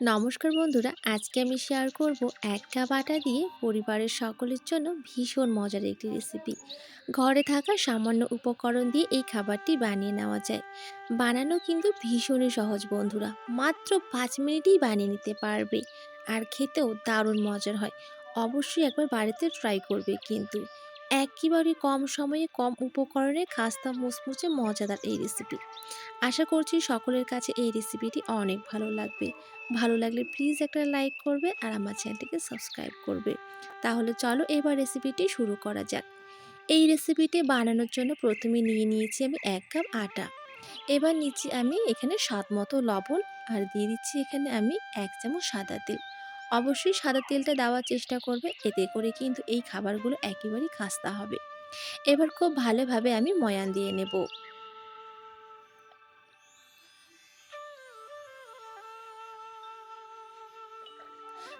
নমস্কার বন্ধুরা, আজকে আমি শেয়ার করব এক কাপ আটা দিয়ে পরিবারের সকলের জন্য ভীষণ মজার একটি রেসিপি ঘরে থাকা সামান্য উপকরণ দিয়ে এই খাবারটি বানিয়ে নেওয়া যায়। বানানো কিন্তু ভীষণই সহজ বন্ধুরা, মাত্র পাঁচ মিনিটেই বানিয়ে নিতে পারবে। আর খেতেও দারুণ মজার হয়। অবশ্যই একবার বাড়িতে ট্রাই করবে কিন্তু। একেবারে কম সময়ে কম উপকরণে খাস্তা মুচমুচে মজাদার এই রেসিপি আশা করছি সকলের কাছে এই রেসিপিটি অনেক ভালো লাগবে। ভালো লাগলে প্লিজ একটা লাইক করবে আর আমার চ্যানেলটিকে সাবস্ক্রাইব করবে। তাহলে চলো এবার রেসিপিটি শুরু করা যাক। এই রেসিপিটি বানানোর জন্য প্রথমে নিয়ে নিয়েছি আমি এক কাপ আটা। এবার নিচ্ছি আমি এখানে স্বাদ মতো লবণ আর দিয়ে দিচ্ছি এখানে আমি এক চামচ সাদা তেল। অবশ্যই সাদা তেলটা দেওয়ার চেষ্টা করবে। এতে করে কিন্তু এই খাবারগুলো একেবারেই খাস্তা হবে। এবার খুব ভালোভাবে আমি ময়ান দিয়ে নেব।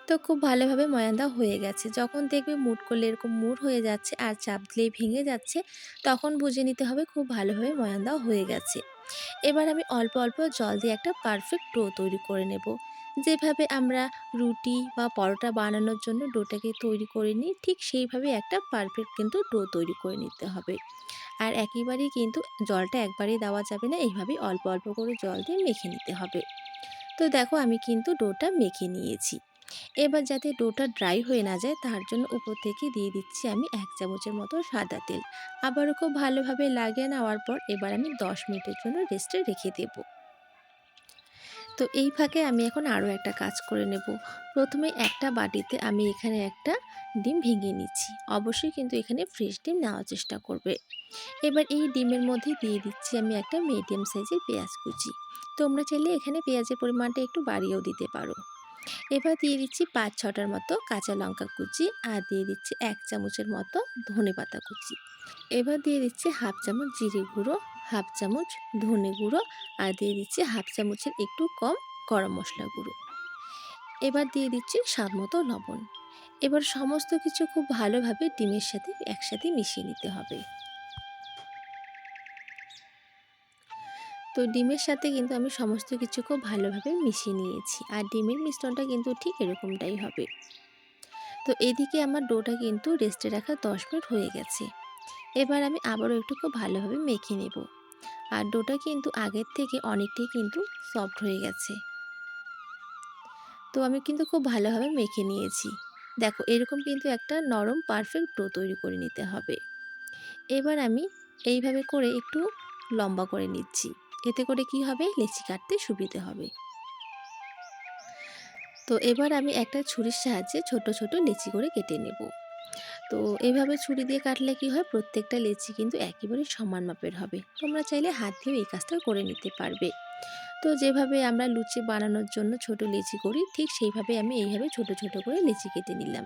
তো খুব ভালোভাবে ময়ানদা হয়ে গেছে। যখন দেখবে মুট করলে এরকম মুট হয়ে যাচ্ছে আর চাপ দিলেই ভেঙে যাচ্ছে, তখন বুঝে নিতে হবে খুব ভালোভাবে ময়ানদা হয়ে গেছে। এবার আমি অল্প অল্প জল দিয়ে একটা পারফেক্ট ডো তৈরি করে নেব। যেভাবে আমরা রুটি বা পরোটা বানানোর জন্য ডোটাকে তৈরি করে নিই, ঠিক সেইভাবে একটা পারফেক্ট কিন্তু ডো তৈরি করে নিতে হবে। আর একেবারেই কিন্তু জলটা একবারেই দেওয়া যাবে না, এইভাবেই অল্প অল্প করে জল দিয়ে মেখে নিতে হবে। তো দেখো আমি কিন্তু ডোটা মেখে নিয়েছি। এবার যাতে ডোটা ড্রাই হয়ে না যায়, তার জন্য উপর থেকে দিয়ে দিচ্ছি আমি এক চামচের মতো সাদা তেল। আবারও খুব ভালোভাবে লাগিয়ে নেওয়ার পর এবার আমি দশ মিনিটের জন্য রেস্টে রেখে দেব। তো এই ফাঁকে আমি এখন আরও একটা কাজ করে নেব। প্রথমে একটা বাটিতে আমি এখানে একটা ডিম ভেঙে নিচ্ছি। অবশ্যই কিন্তু এখানে ফ্রেশ ডিম নেওয়ার চেষ্টা করবে। এবার এই ডিমের মধ্যে দিয়ে দিচ্ছি আমি একটা মিডিয়াম সাইজের পেঁয়াজ কুচি। তোমরা চাইলে এখানে পেঁয়াজের পরিমাণটা একটু বাড়িয়েও দিতে পারো। এবার দিয়ে দিচ্ছি পাঁচ, ছটার মতো কাঁচা লঙ্কা কুচি আর দিয়ে দিচ্ছি এক চামচের মতো ধনে পাতা কুচি। এবার দিয়ে দিচ্ছি হাফ চামচ জিরে গুঁড়ো, হাফ চামচ ধনে গুঁড়ো আর দিয়ে দিচ্ছি হাফ চামচের একটু কম গরম মশলা গুঁড়ো। এবার দিয়ে দিচ্ছি স্বাদ মতো লবণ। এবার সমস্ত কিছু খুব ভালোভাবে ডিমের সাথে একসাথে মিশিয়ে নিতে হবে। তো ডিমের সাথে কিন্তু আমি সমস্ত কিছু খুব ভালোভাবে মিশিয়ে নিয়েছি। আর ডিমের মিশ্রণটা কিন্তু ঠিক এরকমটাই হবে। তো এদিকে আমার ডোটা কিন্তু রেস্টে রাখা দশ মিনিট হয়ে গেছে। এবার আমি আবারও একটু খুব ভালোভাবে মেখে নেব। আর ডোটা কিন্তু আগের থেকে অনেকটাই কিন্তু সফট হয়ে গেছে। তো আমি কিন্তু খুব ভালোভাবে মেখে নিয়েছি। দেখো, এরকম কিন্তু একটা নরম পারফেক্ট ডো তৈরি করে নিতে হবে। এবার আমি এইভাবে করে একটু লম্বা করে নিচ্ছি। এতে করে কি হবে? লেচি কাটতে সুবিধে হবে। তো এবার আমি একটা ছুরির সাহায্যে ছোট ছোট লেচি করে কেটে নেব। তো এইভাবে ছুরি দিয়ে কাটলে কি হয়? প্রত্যেকটা লেচি কিন্তু একেবারে সমান মাপের হবে। তোমরা চাইলে হাত দিয়েও এই কাজটা করে নিতে পারবে। তো যেভাবে আমরা লুচি বানানোর জন্য ছোট লেচি করি, ঠিক সেইভাবে আমি এইভাবে ছোট ছোট করে লেচি কেটে নিলাম।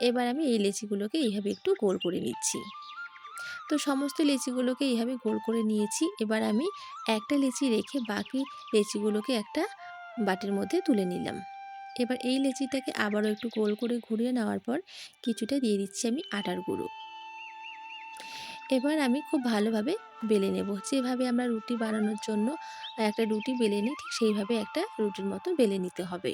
এবার আমি এই লেচিগুলোকে এইভাবে একটু গোল করে নিচ্ছি। তো সমস্ত লেচিগুলোকে এইভাবে গোল করে নিয়েছি। এবার আমি একটা লিচি রেখে বাকি লেচিগুলোকে একটা বাটির মধ্যে তুলে নিলাম। এবার এই লেচিটাকে আবারও একটু গোল করে ঘুরিয়ে নেওয়ার পর কিছুটা দিয়ে দিচ্ছি আমি আটার গুঁড়ো। এবার আমি খুব ভালোভাবে বেলে নেব। যেভাবে আমরা রুটি বানানোর জন্য একটা রুটি বেলে নিই, ঠিক সেইভাবে একটা রুটির মতো বেলে নিতে হবে।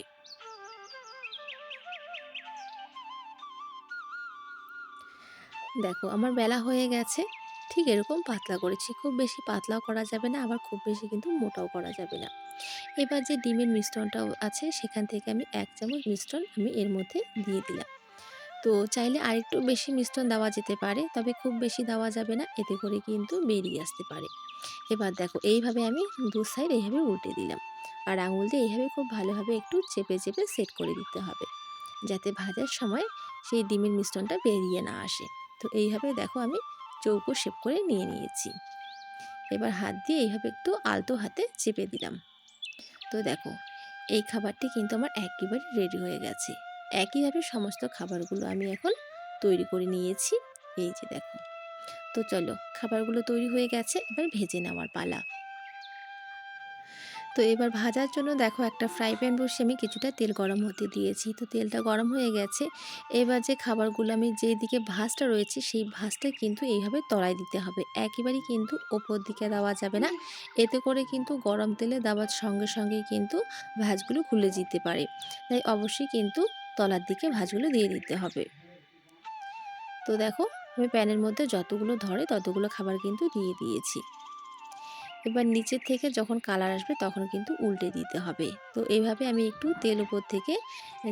দেখো, আমার বেলা হয়ে গেছে। ঠিক এরকম পাতলা করেছি। খুব বেশি পাতলাও করা যাবে না, আবার খুব বেশি কিন্তু মোটাও করা যাবে না। এবার যে ডিমের মিশ্রণটাও আছে, সেখান থেকে আমি এক চামচ মিশ্রণ আমি এর মধ্যে দিয়ে দিলাম। তো চাইলে আরেকটু বেশি মিশ্রণ দেওয়া যেতে পারে, তবে খুব বেশি দেওয়া যাবে না, এতে করে কিন্তু বেরিয়ে আসতে পারে। এবার দেখো, এইভাবে আমি দু সাইড এইভাবে উল্টে দিলাম। আর আঙুল দিয়ে এইভাবে খুব ভালোভাবে একটু চেপে চেপে সেট করে দিতে হবে, যাতে ভাজার সময় সেই ডিমের মিশ্রণটা বেরিয়ে না আসে। তো এইভাবে দেখো আমি চৌকো শেপ করে নিয়ে নিয়েছি। এবার হাত দিয়ে এইভাবে একটু আলতো হাতে চেপে দিলাম। তো দেখো, এই খাবারটি কিন্তু আমার একেবারে রেডি হয়ে গেছে। একইভাবে সমস্ত খাবারগুলো আমি এখন তৈরি করে নিয়েছি। এই যে দেখো। তো চলো, খাবারগুলো তৈরি হয়ে গেছে। এবার ভেজে নেওয়ার পালা। তো এবার ভাজার জন্য দেখো একটা ফ্রাই প্যান বসে আমি কিছুটা তেল গরম হতে দিয়েছি। তো তেলটা গরম হয়ে গেছে। এবার যে খাবারগুলো আমি যেদিকে ভাজটা রয়েছে সেই ভাজটা কিন্তু এইভাবে তলায় দিতে হবে। একেবারেই কিন্তু ওপর দিকে দেওয়া যাবে না। এতে করে কিন্তু গরম তেলে দেওয়ার সঙ্গে সঙ্গে কিন্তু ভাজগুলো খুলে যেতে পারে। তাই অবশ্যই কিন্তু তলার দিকে ভাজগুলো দিয়ে দিতে হবে। তো দেখো আমি প্যানের মধ্যে যতগুলো ধরে ততগুলো খাবার কিন্তু দিয়ে দিয়েছি। এবার নিচের থেকে যখন কালার আসবে তখন কিন্তু উল্টে দিতে হবে। তো এইভাবে আমি একটু তেল উপর থেকে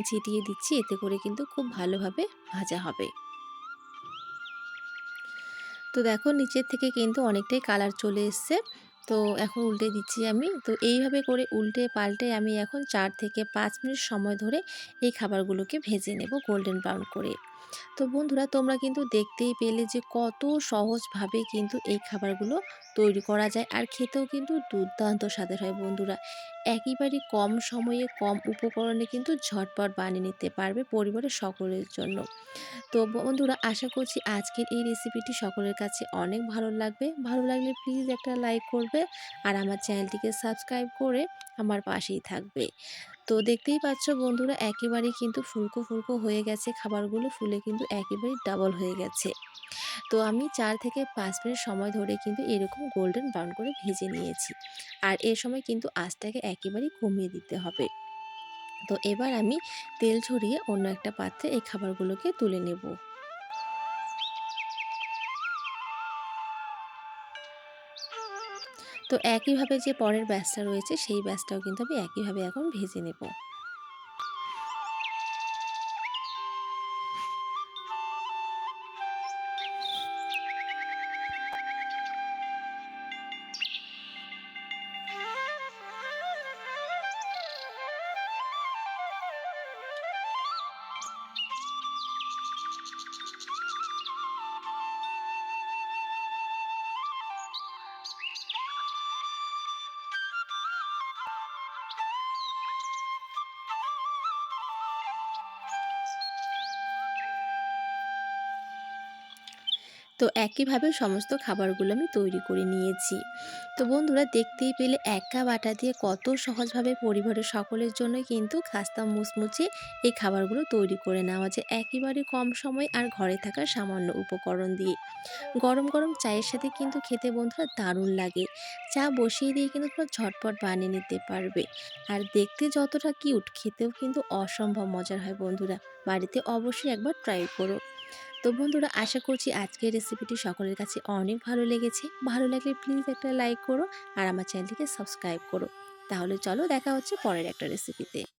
ছিটিয়ে দিচ্ছি। এতে করে কিন্তু খুব ভালোভাবে ভাজা হবে। তো দেখো নিচের থেকে কিন্তু অনেকটাই কালার চলে এসছে। তো এখন উল্টে দিচ্ছি আমি। তো এইভাবে করে উল্টে পাল্টে আমি এখন চার থেকে পাঁচ মিনিট সময় ধরে এই খাবারগুলোকে ভেজে নেব গোল্ডেন ব্রাউন করে। তো বন্ধুরা, তোমরা কিন্তু দেখতেই পেলে যে কত সহজভাবে কিন্তু এই খাবারগুলো তৈরি করা যায় আর খেতেও কিন্তু দুর্দান্ত স্বাদের হয় বন্ধুরা। একেবারে কম সময়ে, কম উপকরণে কিন্তু ঝটপট বানিয়ে নিতে পারবে পরিবারের সকলের জন্য। তো বন্ধুরা, আশা করছি আজকের এই রেসিপিটি সকলের কাছে অনেক ভালো লাগবে। ভালো লাগলে প্লিজ একটা লাইক করবে আর আমার চ্যানেলটিকে সাবস্ক্রাইব করে আমার পাশেই থাকবে। তো দেখতেই পাচ্ছ বন্ধুরা, একেবারেই কিন্তু ফুলকো ফুলকো হয়ে গেছে খাবারগুলো, ফুলে কিন্তু একেবারেই ডাবল হয়ে গেছে। তো আমি চার থেকে পাঁচ মিনিট সময় ধরে কিন্তু এরকম গোল্ডেন ব্রাউন করে ভেজে নিয়েছি। আর এ সময় কিন্তু আঁচটাকে একেবারেই কমিয়ে দিতে হবে। তো এবার আমি তেল ছড়িয়ে অন্য একটা পাত্রে এই খাবারগুলোকে তুলে নেব। তো একইভাবে যে পরের ব্যাসটা রয়েছে সেই ব্যাসটাও কিন্তু আমি একইভাবে এখন ভেজে নেব। তো একইভাবে সমস্ত খাবারগুলো আমি তৈরি করে নিয়েছি। তো বন্ধুরা দেখতেই পেলে একা বাটা দিয়ে কত সহজভাবে পরিবারের সকলের জন্য কিন্তু খাস্তা মুচমুচে এই খাবারগুলো তৈরি করে নেওয়া যায়। একেবারে কম সময় আর ঘরে থাকা সামান্য উপকরণ দিয়ে। গরম গরম চায়ের সাথে কিন্তু খেতে বন্ধুরা দারুণ লাগে। চা বসিয়ে দিয়ে কিন্তু তোমার ঝটপট বানিয়ে নিতে পারবে। আর দেখতে যতটা কিউট, খেতেও কিন্তু অসম্ভব মজার হয় বন্ধুরা। বাড়িতে অবশ্যই একবার ট্রাই করো। তো বন্ধুরা, আশা করছি আজকের রেসিপিটি সকলের কাছে অনেক ভালো লেগেছে। ভালো লাগলে প্লিজ একটা লাইক করো আর আমার চ্যানেলটিকে সাবস্ক্রাইব করো। তাহলে চলো দেখা হচ্ছে পরের একটা রেসিপিতে